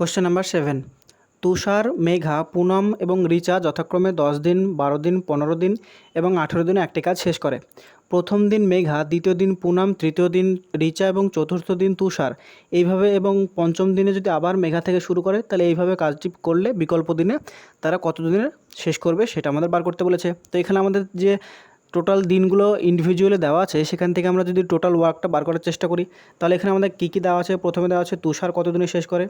Question number seven Tushar, Megha, Poonam এবং রিচা যথাক্রমে দশ দিন, বারো দিন, পনেরো দিন এবং আঠেরো দিনে একটি কাজ শেষ করে। প্রথম দিন মেঘা, দ্বিতীয় দিন পুনম, তৃতীয় দিন রিচা এবং চতুর্থ দিন তুষার। এইভাবে এবং পঞ্চম দিনে যদি আবার মেঘা থেকে শুরু করে, তাহলে এইভাবে কাজটি করলে বিকল্প দিনে তারা কত দিনে শেষ করবে সেটা আমাদের বার করতে বলেছে। তো এখানে আমাদের যে টোটাল দিনগুলো ইন্ডিভিজুয়ালি দেওয়া আছে, সেখান থেকে আমরা যদি টোটাল ওয়ার্কটা বার করার চেষ্টা করি, তাহলে এখানে আমাদের কী কী দেওয়া আছে? প্রথমে দেওয়া আছে তুষার কত দিনে শেষ করে?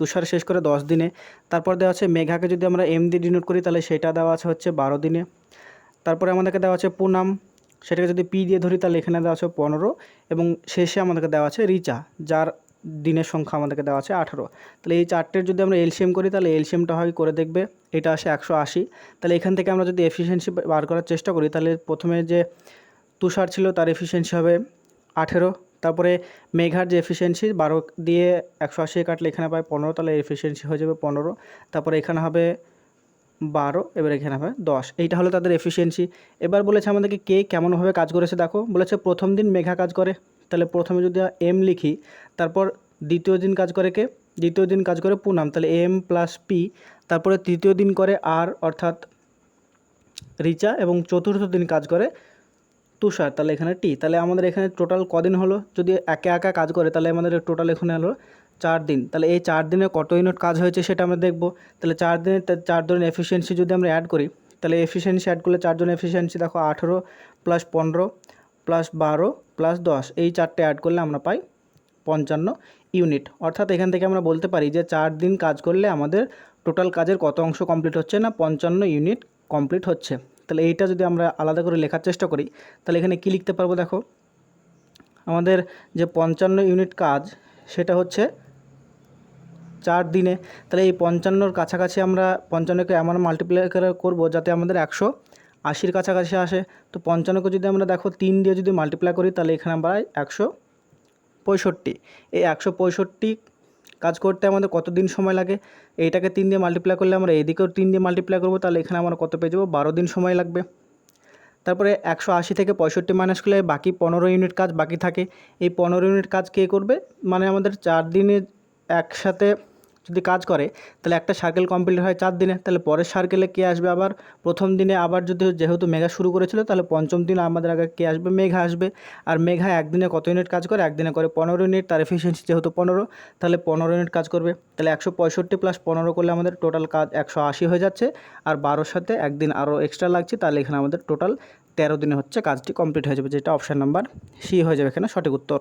তুষার শেষ করে দশ দিনে। তারপর দেওয়া আছে মেঘাকে যদি আমরা এম দিয়ে ডিনোট করি, তাহলে সেটা দেওয়া আছে হচ্ছে বারো দিনে। তারপরে আমাদেরকে দেওয়া আছে পুনাম, সেটাকে যদি পি দিয়ে ধরি, তাহলে এখানে দেওয়া আছে পনেরো। এবং শেষে আমাদেরকে দেওয়া আছে রিচা, যার দিনের সংখ্যা আমাদেরকে দেওয়া আছে আঠারো। তাহলে এই চারটের যদি আমরা এলসিএম করি, তাহলে এলসিএমটা হয় করে দেখবে, এটা আসে একশো আশি। তাহলে এখান থেকে আমরা যদি এফিসিয়েন্সি বার করার চেষ্টা করি, তাহলে প্রথমে যে তুষার ছিল, তার এফিসিয়েন্সি হবে আঠেরো। তারপরে মেঘার যে এফিসিয়েন্সি বারো দিয়ে একশো আশি কাটলে এখানে পায় পনেরো, তাহলে এফিসিয়েন্সি হয়ে যাবে পনেরো। তারপরে এখানে হবে বারো, এবার এখানে হবে দশ। এইটা হলো তাদের এফিসিয়েন্সি এবার বলেছে আমাদেরকে কে কেমনভাবে কাজ করেছে, দেখো। বলেছে প্রথম দিন মেঘা কাজ করে। তাহলে প্রথমে যদি এম লিখি, তারপর দ্বিতীয় দিন কাজ করে কে? দ্বিতীয় দিন কাজ করে পুনাম। তাহলে এম প্লাস পি তারপরে তৃতীয় দিন করে আর অর্থাৎ রিচা, এবং চতুর্থ দিন কাজ করে তুষার, তাহলে এখানে টি। তাহলে আমাদের এখানে টোটাল কদিন হলো? যদি একে একা কাজ করে, তাহলে আমাদের টোটাল এখানে হলো চার দিন। তাহলে এই চার দিনে কত ইউনিট কাজ হয়েছে সেটা আমরা দেখব। তাহলে চার দিনে চার ধরনের এফিসিয়েন্সি যদি আমরা অ্যাড করি, তাহলে এফিসিয়েন্সি অ্যাড করলে চারজনের এফিসিয়েন্সি দেখো আঠেরো প্লাস পনেরো প্লাস বারো প্লাস দশ। এই চারটে অ্যাড করলে আমরা পাই পঞ্চান্ন ইউনিট অর্থাৎ এখান থেকে আমরা বলতে পারি যে চার দিন কাজ করলে আমাদের টোটাল কাজের কত অংশ কমপ্লিট হচ্ছে না পঞ্চান্ন ইউনিট কমপ্লিট হচ্ছে। তাহলে এইটা যদি আমরা আলাদা করে লেখার চেষ্টা করি, তাহলে এখানে কী লিখতে পারব দেখো? আমাদের যে পঞ্চান্ন ইউনিট কাজ, সেটা হচ্ছে চার দিনে। তাহলে এই পঞ্চান্নর কাছাকাছি আমরা পঞ্চান্নকে এমন মাল্টিপ্লাই করে করব যাতে আমাদের একশো আশির কাছাকাছি আসে। তো পঞ্চান্নকে যদি আমরা দেখো, তিন দিয়ে যদি মাল্টিপ্লাই করি, তাহলে এখানে আমরা একশো পঁয়ষট্টি। এই একশো পঁয়ষট্টি কাজ করতে আমাদের কত দিন সময় লাগে? এইটাকে তিন দিয়ে মাল্টিপ্লাই করলে আমরা এদিকেও তিন দিয়ে মাল্টিপ্লাই করব, তাহলে এখানে আমরা কত পেয়ে যাব? বারো দিন সময় লাগবে। তারপরে একশো আশি থেকে পঁয়ষট্টি মাইনাস করলে বাকি পনেরো ইউনিট কাজ বাকি থাকে। এই পনেরো ইউনিট কাজ কে করবে? মানে আমাদের চার দিনে একসাথে যদি কাজ করে, তাহলে একটা সার্কেল কমপ্লিট হয় চার দিনে, তাহলে পরের সার্কেলে কে আসবে আবার? প্রথম দিনে আবার যদি যেহেতু মেঘা শুরু করেছিল, তাহলে পঞ্চম দিন আমাদের আগে কে আসবে? মেঘা আসবে। আর মেঘা একদিনে কত ইউনিট কাজ করে? একদিনে করে পনেরো ইউনিট তার এফিসিয়েন্সি যেহেতু পনেরো, তাহলে পনেরো ইউনিট কাজ করবে। তাহলে একশো পঁয়ষট্টি প্লাস পনেরো করলে আমাদের টোটাল কাজ একশো আশি হয়ে যাচ্ছে। আর বারোর সাথে একদিন আরও এক্সট্রা লাগছে, তাহলে এখানে আমাদের টোটাল তেরো দিনে হচ্ছে কাজটি কমপ্লিট হয়ে যাবে, যেটা অপশান নাম্বার সি হয়ে যাবে এখানে সঠিক উত্তর।